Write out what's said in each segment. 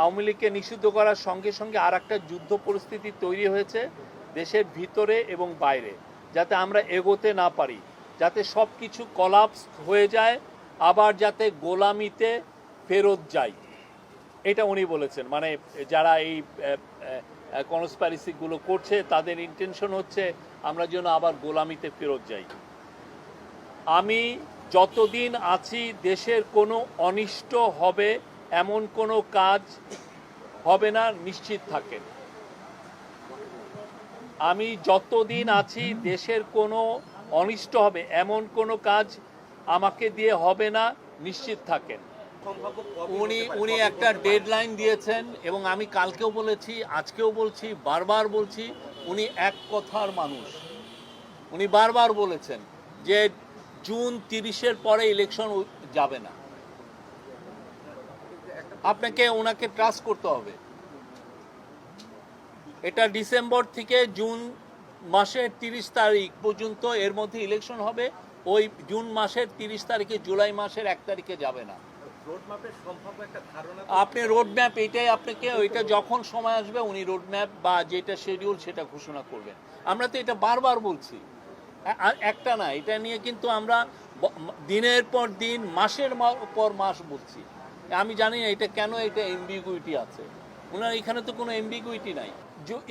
আওয়ামী লীগকে নিষিদ্ধ করার সঙ্গে সঙ্গে আর একটা যুদ্ধ পরিস্থিতি তৈরি হয়েছে দেশের ভিতরে এবং বাইরে, যাতে আমরা এগোতে না পারি, যাতে সব কিছু কলাপস হয়ে যায়, আবার যাতে গোলামিতে ফেরত যাই। এটা উনি বলেছেন। মানে যারা এই কনস্পাইরেসিগুলো করছে, তাদের ইন্টেনশন হচ্ছে আমরা যেন আবার গোলামিতে ফেরত যাই। আমি যতদিন আছি, দেশের কোনো অনিষ্ট হবে এমন কোনো কাজ হবে না, নিশ্চিত থাকেন। আমি যতদিন আছি, দেশের কোনো অনিষ্ট হবে, এমন কোনো কাজ আমাকে দিয়ে হবে না, নিশ্চিত থাকেন। উনি উনি একটা ডেডলাইন দিয়েছেন এবং আমি কালকেও বলেছি, আজকেও বলছি, বারবার বলছি, উনি এক কথার মানুষ। উনি বারবার বলেছেন যে জুন তিরিশের পরে ইলেকশন যাবে না। আপনাকে, ওনাকে ট্রাস্ট করতে হবে। এটা ডিসেম্বর থেকে জুন মাসের তিরিশ তারিখ পর্যন্ত এর মধ্যে ইলেকশন হবে। ওই জুন মাসের তিরিশ তারিখে, জুলাই মাসের এক তারিখে যাবে না। আপনি রোড ম্যাপ এটাই আপনাকে, ওইটা যখন সময় আসবে, উনি রোড ম্যাপ বা যেটা শিডিউল সেটা ঘোষণা করবেন। আমরা তো এটা বারবার বলছি। একটা না, এটা নিয়ে কিন্তু আমরা দিনের পর দিন, মাসের পর মাস বলছি। আমি জানি না এটা কেন এটা এমবিগুইটি আছে। ওনার এখানে তো কোনো এমবিগুইটি নাই।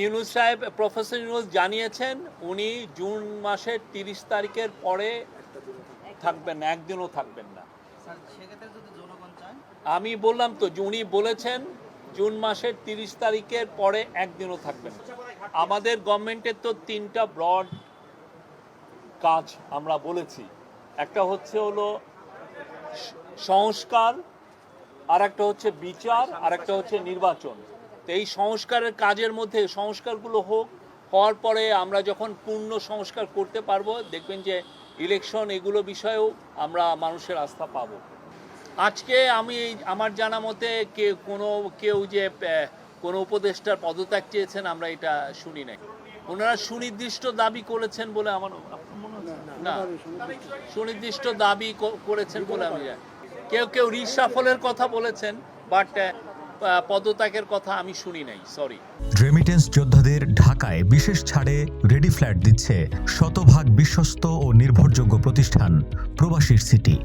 ইউনুস সাহেব প্রফেসর ইউনুস জানিয়েছেন উনি জুন মাসের তিরিশ তারিখের পরে থাকবেন না একদিনও থাকবেন না। আমি বললাম তো উনি বলেছেন জুন মাসের তিরিশ তারিখের পরে একদিনও থাকবেন আমাদের গভর্নমেন্টের তো তিনটা ব্রড কাজ আমরা বলেছি। একটা হচ্ছে হলো সংস্কার আর একটা হচ্ছে বিচার আর একটা হচ্ছে নির্বাচন। তো এই সংস্কারের কাজের মধ্যে সংস্কারগুলো হোক, হওয়ার পরে আমরা যখন পূর্ণ সংস্কার করতে পারব, দেখবেন যে ইলেকশন এগুলো বিষয়েও আমরা মানুষের আস্থা পাবো। আজকে আমি আমার জানা মতে কে, কোনো, কেউ যে কোনো উপদেষ্টার পদত্যাগ চেয়েছেন, আমরা এটা শুনি নাই। ওনারা সুনির্দিষ্ট দাবি করেছেন বলে আমার? না। সুনির্দিষ্ট দাবি করেছেন বলে আমি জানি। কেউ কেউ রিসাফলের কথা বলেছেন বাট পদত্যাগের কথা আমি শুনি নাই সরি রেমিটেন্স যোদ্ধাদের ঢাকায় বিশেষ ছাড়ে রেডি ফ্ল্যাট দিচ্ছে শতভাগ বিশ্বস্ত ও নির্ভরযোগ্য প্রতিষ্ঠান, প্রবাসীর সিটি